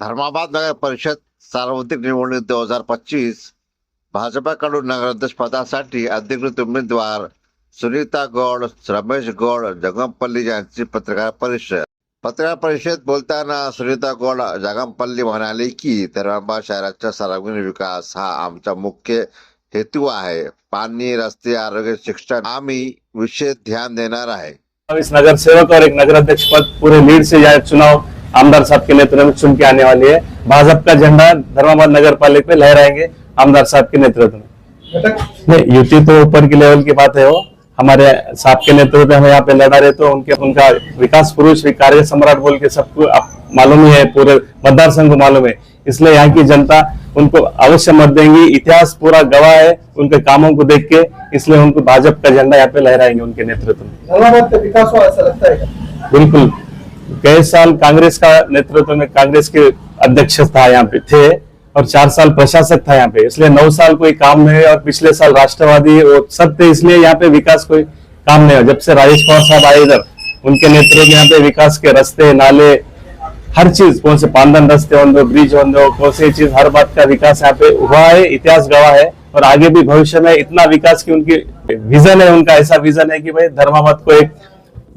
धर्माबाद नगर परिषद सार्वत्रिक निवडणूक दोन हजार पच्चीस. भाजपाकडून नगराध्यक्ष पदासाठी अधिकृत उमेदवार सुनीता गौड रमेश गौड जगमपल्ली यांची पत्रकार परिषद. पत्रकार परिषदेत बोलताना सुनीता गौड जगमपल्ली म्हणाले की धर्माबाद शहराचा सर्वांगीण विकास हा आमचा मुख्य हेतू आहे. पाणी रस्ते आरोग्य शिक्षण आम्ही विशेष ध्यान देणार आहे. इस नगर सेवक और एक नगर अध्यक्ष पद पूरे लीड से यह चुनाव आमदार साहब के नेतृत्व में चुन के आने वाली है। भाजपा का झंडा धर्माबाद नगर पालिका में लहराएँगे आमदार साहब के नेतृत्व में। नहीं युति तो ऊपर की लेवल की बात है वो। हमारे साहब के नेतृत्व में हम यहाँ पे लड़ा रहे तो उनके उनका विकास पुरुष कार्य सम्राट बोल के सबको मालूम ही है पूरे मतदार संघ को मालूम है। इसलिए यहाँ की जनता उनको अवश्य मत देंगी। इतिहास पूरा गवाह है उनके कामों को देख के इसलिए उनको भाजपा का झंडा यहाँ पे लहराएँगे उनके नेतृत्व में। विकास हुआ ऐसा लगता है बिल्कुल। गए साल कांग्रेस का नेतृत्व में कांग्रेस के अध्यक्ष था यहाँ पे थे और चार साल प्रशासक था यहाँ पे। इसलिए नौ साल कोई काम नहीं और पिछले साल राष्ट्रवादी वो सब थे इसलिए यहाँ पे विकास कोई काम नहीं हुआ। जब से राजेश पवार साहब आए इधर उनके नेतृत्व में यहाँ पे विकास के रास्ते नाले हर चीज़, कौन से पांदन रास्ते हों ब्रिज हों कौन सी चीज़, हर बात का विकास यहाँ पे हुआ है, इतिहास गवाह है, और आगे भी भविष्य में इतना विकास की उनकी विजन है, उनका ऐसा विजन है कि भाई धर्माबाद को एक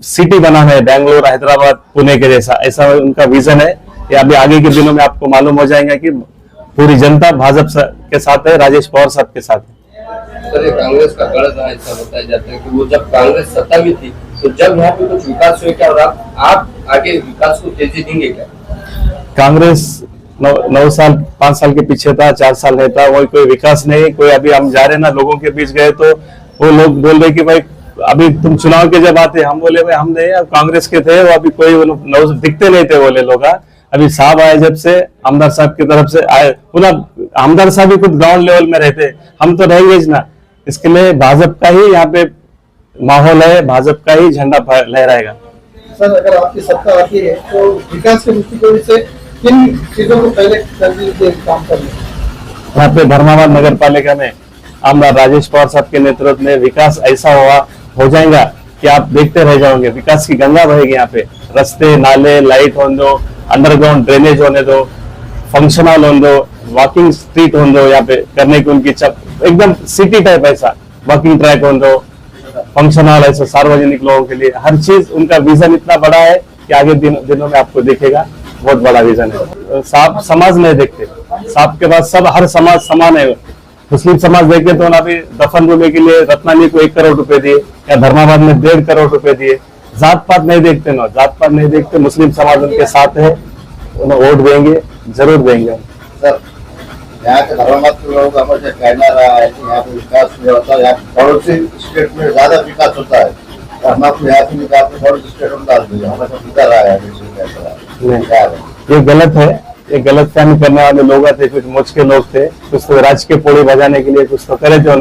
सिटी बनाना है बैंगलोर हैदराबाद पुणे के जैसा, ऐसा उनका विजन है। ये अभी आगे के दिनों में आपको मालूम हो जाएगा कि पूरी जनता भाजपा के साथ है, राजेश पवार साहब के साथ है। कांग्रेस का गलत ऐसा बताया जाता है कि वो जब कांग्रेस सत्ता में थी तो जब यहाँ पे कुछ विकास क्या और आप आप आगे विकास को तेज़ी देंगे क्या कांग्रेस नौ, नौ साल पाँच साल के पीछे था चार साल नहीं था वही कोई विकास नहीं कोई अभी हम जा रहे ना लोगों के बीच गए तो वो लोग बोल रहे कि भाई अभी तुम चुनाव के जब आते हम बोले भाई हम नहीं कांग्रेस के थे वो अभी कोई वो दिखते नहीं थे बोले लोग हाँ। अभी साहब आए जब से आमदार साहब की तरफ़ से आए पूरा आमदार साहब भी खुद ग्राउंड लेवल में रहते हम तो रहेंगे ना इसके लिए भाजपा का ही यहाँ पे माहौल है भाजपा का ही झंडा लहराएगा। सर अगर आपकी सत्ता आती है तो विकास के दृष्टिकोण से किन चीज़ों को पहले काम करना यहाँ पे धर्माबाद नगर पालिका में आमदार राजेश पवार साहब के नेतृत्व में विकास ऐसा हुआ हो जाएगा कि आप देखते रह जाओगे। विकास की गंगा बहेगी यहाँ पे। रास्ते नाले लाइट होने दो अंडरग्राउंड ड्रेनेज होने दो फंक्शनल होने दो वॉकिंग स्ट्रीट होने दो यहाँ पे करने की उनकी एकदम सिटी टाइप ऐसा वॉकिंग ट्रैक होने दो। फंक्शनल ऐसे सार्वजनिक लोगों के लिए हर चीज़ उनका विजन इतना बड़ा है कि आगे दिन, दिनों में आपको देखेगा। बहुत बड़ा विजन है। साफ़ समाज नहीं देखते। साफ़ के बाद सब हर समाज समान है। मुस्लिम समाज देखे तो ना अभी दफन भूमि के लिए रत्नानी को एक करोड़ रुपए दिए या धर्माबाद में डेढ़ करोड़ रुपए दिए। जात पात नहीं देखते ना। जात पात नहीं देखते मुस्लिम समाज उनके साथ है। वोट देंगे ज़रूर देंगे। यहाँ के के लोगों का कहना रहा है कि यहाँ पे विकास नहीं होता यहाँ पड़ोसी स्टेट में ज़्यादा विकास होता है के ये गलत है, ये गलत फहमी करने वाले लोग थे कुछ मोच के लोग थे, कुछ तो राजकीय पोड़ी बजाने के लिए कुछ तो करे थे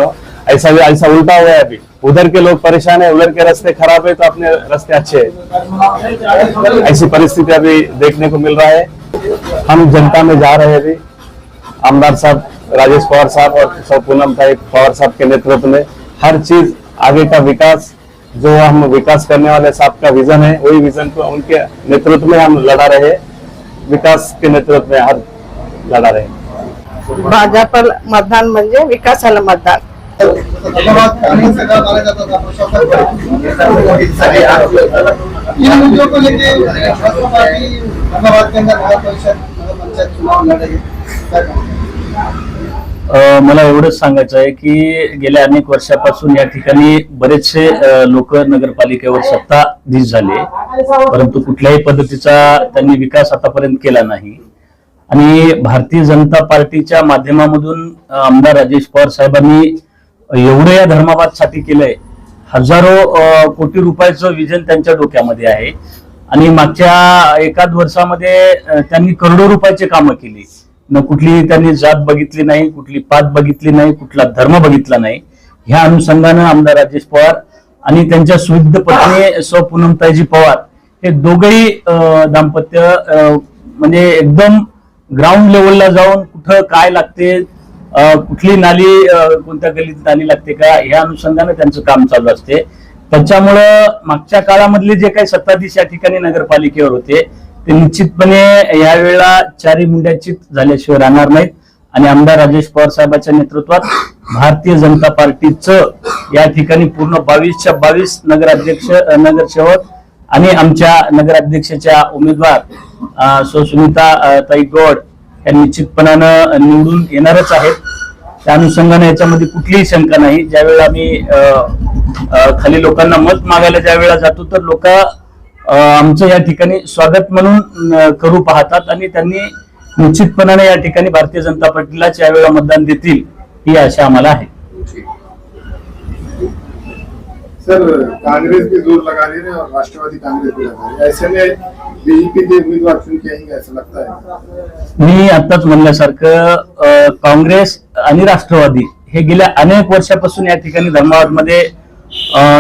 ऐसा भी, ऐसा उल्टा हुआ है अभी। उधर के लोग परेशान है, उधर के रास्ते खराब है तो अपने रास्ते अच्छे है। ऐसी परिस्थिति अभी देखने को मिल रहा है। हम जनता में जा रहे हैं अभी। आमदार साहब राजेश पवार साहब और सौ पूनम भाई पवार साहब के नेतृत्व में हर चीज़ आगे का विकास जो हम विकास करने वाले साहब का विजन है वही विजन को उनके नेतृत्व में हम लड़ा रहे विकास के नेतृत्व में हर लड़ा रहे। भाजप मतदान म्हणजे विकासाला मतदान. धर्माबाद कांग्रेस का इन मुद्दों लेके भाजपा पार्टी के अंदर नगर नगर पंचायत चुनाव लड़ेगी मला एवढंच सांगायचं आहे की गेल्या अनेक वर्षापासून या ठिकाणी बरेचसे लोक नगरपालिकेवर सत्ताधीश झाले. परंतु कुठल्याही पद्धतीचा त्यांनी विकास आतापर्यंत केला नाही. आणि भारतीय जनता पार्टीच्या माध्यमामधून आमदार राजेश पवार साहेबांनी एवढं या धर्माबादसाठी केलंय. हजारो कोटी रुपयाचं विजन त्यांच्या डोक्यामध्ये आहे. आणि मागच्या एकाच वर्षामध्ये त्यांनी करोडो रुपयाचे कामं केली. न त्यांनी जात बघितली नाही कुठली पात बघितली नाही कुठला धर्म बघितला नाही. ह्या अनुषंगानं आमदार राजेश पवार आणि त्यांच्या सुविध पत्नी सौ पवार हे दोघही दाम्पत्य म्हणजे एकदम ग्राउंड लेवलला जाऊन कुठं काय लागते कुठली नाली कोणत्या गलीत नाली लागते का ह्या अनुषंगाने त्यांचं काम चालू असते. त्याच्यामुळं मागच्या काळामधले जे काही सत्ताधीश या ठिकाणी नगरपालिकेवर होते ते निश्चितपणे यावेळेला चारी मुंड्याचीच झाल्याशिवाय राहणार नाहीत. आणि आमदार राजेश पवार साहेबांच्या नेतृत्वात भारतीय जनता पार्टीचं या ठिकाणी पूर्ण बावीसच्या बावीस नगराध्यक्ष नगरसेवक आणि आमच्या नगराध्यक्षाच्या उमेदवार सुसुमिता सुनीता ताई गौड या निश्चितपणानं निवडून येणारच आहेत. त्या अनुषंगाने याच्यामध्ये कुठलीही शंका नाही. ज्यावेळेला आम्ही खाली लोकांना मत मागायला ज्यावेळेला जातो तर लोक आमचं या ठिकाणी स्वागत म्हणून करू पाहतात आणि त्यांनी निश्चितपणाने या ठिकाणी भारतीय जनता पार्टीलाच यावेळेला मतदान देतील ही आशा आम्हाला आहे. सर कांग्रेस भी जोर लगा रही है और राष्ट्रवादी कांग्रेस भी लगा रही है। ऐसे में बीजेपी के उम्मीदवार चुन के आएंगे ऐसा लगता है? मी आताच म्हणल्यासारखं काँग्रेस आणि राष्ट्रवादी हे गेल्या अनेक वर्षापासून या ठिकाणी धर्माबादमध्ये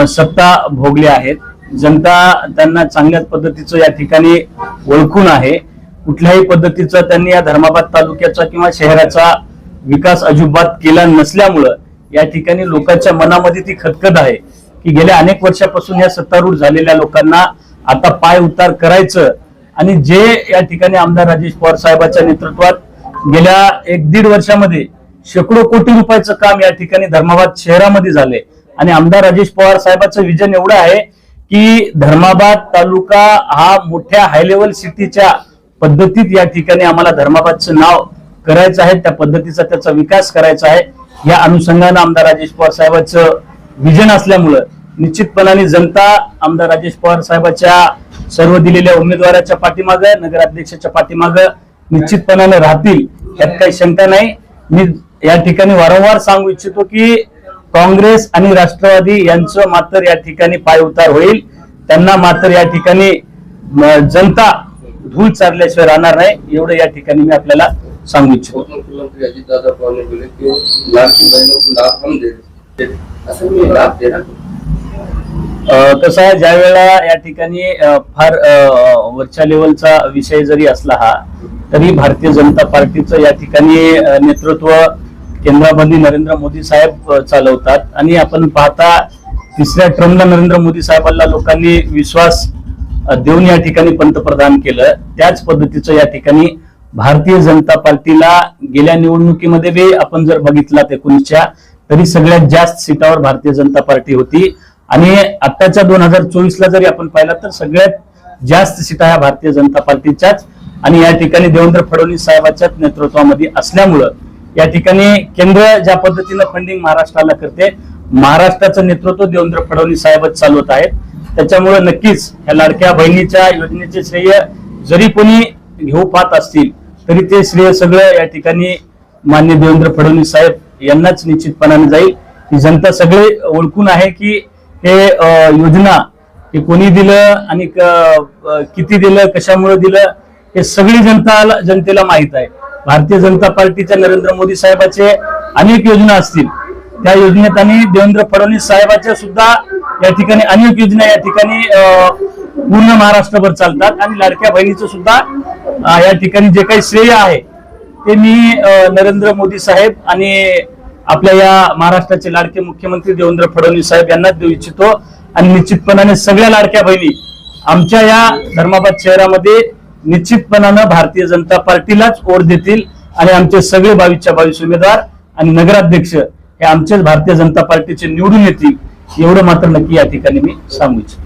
सत्ता भोगले आहेत. जनता त्यांना चांगल्याच पद्धतीचं या ठिकाणी ओळखून आहे. कुठल्याही पद्धतीचा त्यांनी या धर्माबाद तालुक्याचा किंवा शहराचा विकास अजिबात केला नसल्यामुळं या ठिकाणी लोकांच्या मनामध्ये ती खतखत आहे की गेल्या अनेक वर्षापासून या सत्तारूढ झालेल्या लोकांना आता पाय उतार करायचं आणि जे या ठिकाणी आमदार राजेश पवार साहेबांच्या नेतृत्वात गेल्या एक दीड वर्षामध्ये शेकडो कोटी रुपयाचं काम या ठिकाणी धर्माबाद शहरामध्ये झाले. आणि आमदार राजेश पवार साहेबांचं विजन एवढं आहे की धर्माबाद तालुका हा मोठ्या हाय लेवल सिटीच्या पद्धतीत या ठिकाणी आम्हाला धर्माबादचं नाव करायचं आहे. त्या पद्धतीचा त्याचा विकास करायचा आहे. या अनुषंगानं आमदार राजेश पवार साहेबांचं विजन असल्यामुळं निश्चितपणाने जनता आमदार राजेश पवार साहेबांच्या सर्व दिलेल्या उमेदवाराच्या पाठीमागं नगराध्यक्षाच्या मागं निश्चितपणाने राहतील यात काही शंका नाही. मी या ठिकाणी वारंवार सांगू इच्छितो की काँग्रेस आणि राष्ट्रवादी यांचं मात्र या ठिकाणी पाय उतार होईल. त्यांना मात्र या ठिकाणी जनता धूळ चारल्याशिवाय राहणार नाही. एवढं या ठिकाणी मी आपल्याला सांगू इच्छितो. कसं आहे ज्या वेळेला या ठिकाणी फार वरच्या लेवलचा विषय जरी असला हा तरी भारतीय जनता पार्टीचं या ठिकाणी नेतृत्व केंद्रामध्ये नरेंद्र मोदी साहेब चालवतात. आणि आपण पाहता तिसऱ्या टर्मला नरेंद्र मोदी साहेबांना लोकांनी विश्वास देऊन या ठिकाणी पंतप्रधान केलं. त्याच पद्धतीचं या ठिकाणी भारतीय जनता पार्टीला गेल्या निवडणुकीमध्ये बी आपण जर बघितलात एकोणीसच्या तरी सगळ्यात जास्त सीटावर भारतीय जनता पार्टी होती. आणि आताच्या दोन हजार चोवीसला जरी आपण पाहिला तर सगळ्यात जास्त सीटा ह्या भारतीय जनता पार्टीच्याच. आणि या ठिकाणी देवेंद्र फडणवीस साहेबांच्याच नेतृत्वामध्ये असल्यामुळं या ठिकाणी केंद्र ज्या पद्धतीनं फंडिंग महाराष्ट्राला करते महाराष्ट्राचं नेतृत्व देवेंद्र फडणवीस साहेबच चालवत आहेत. त्याच्यामुळे नक्कीच ह्या लाडक्या बहिणीच्या योजनेचे श्रेय जरी कोणी घेऊ पाहत असतील तरी ते श्रेय सगळं या ठिकाणी मान्य देवेंद्र फडणवीस साहेब यांनाच निश्चितपणाने जाईल. ही जनता सगळे ओळखून आहे की हे योजना हे कोणी दिलं आणि किती दिलं कशामुळे दिलं हे सगळी जनता जनतेला माहीत आहे. भारतीय जनता पार्टीच्या नरेंद्र मोदी साहेबाचे अनेक योजना असतील. त्या योजनेत आणि देवेंद्र फडणवीस साहेबाच्या सुद्धा या ठिकाणी अनेक योजना या ठिकाणी पूर्ण महाराष्ट्रभर चालतात आणि लाडक्या बहिणीचं सुद्धा या ठिकाणी जे काही श्रेय आहे ते मी नरेंद्र मोदी साहेब आणि आपल्या या महाराष्ट्राचे लाडके मुख्यमंत्री देवेंद्र फडणवीस साहेब यांनाच देऊ इच्छितो. आणि निश्चितपणाने सगळ्या लाडक्या बहिणी आमच्या या धर्माबाद शहरामध्ये निश्चितपणानं भारतीय जनता पार्टीलाच ओढ देतील आणि आमचे सगळे बावीसच्या बावीस उमेदवार आणि नगराध्यक्ष हे आमचेच भारतीय जनता पार्टीचे निवडून येतील एवढं मात्र नक्की या ठिकाणी मी सांगू इच्छितो.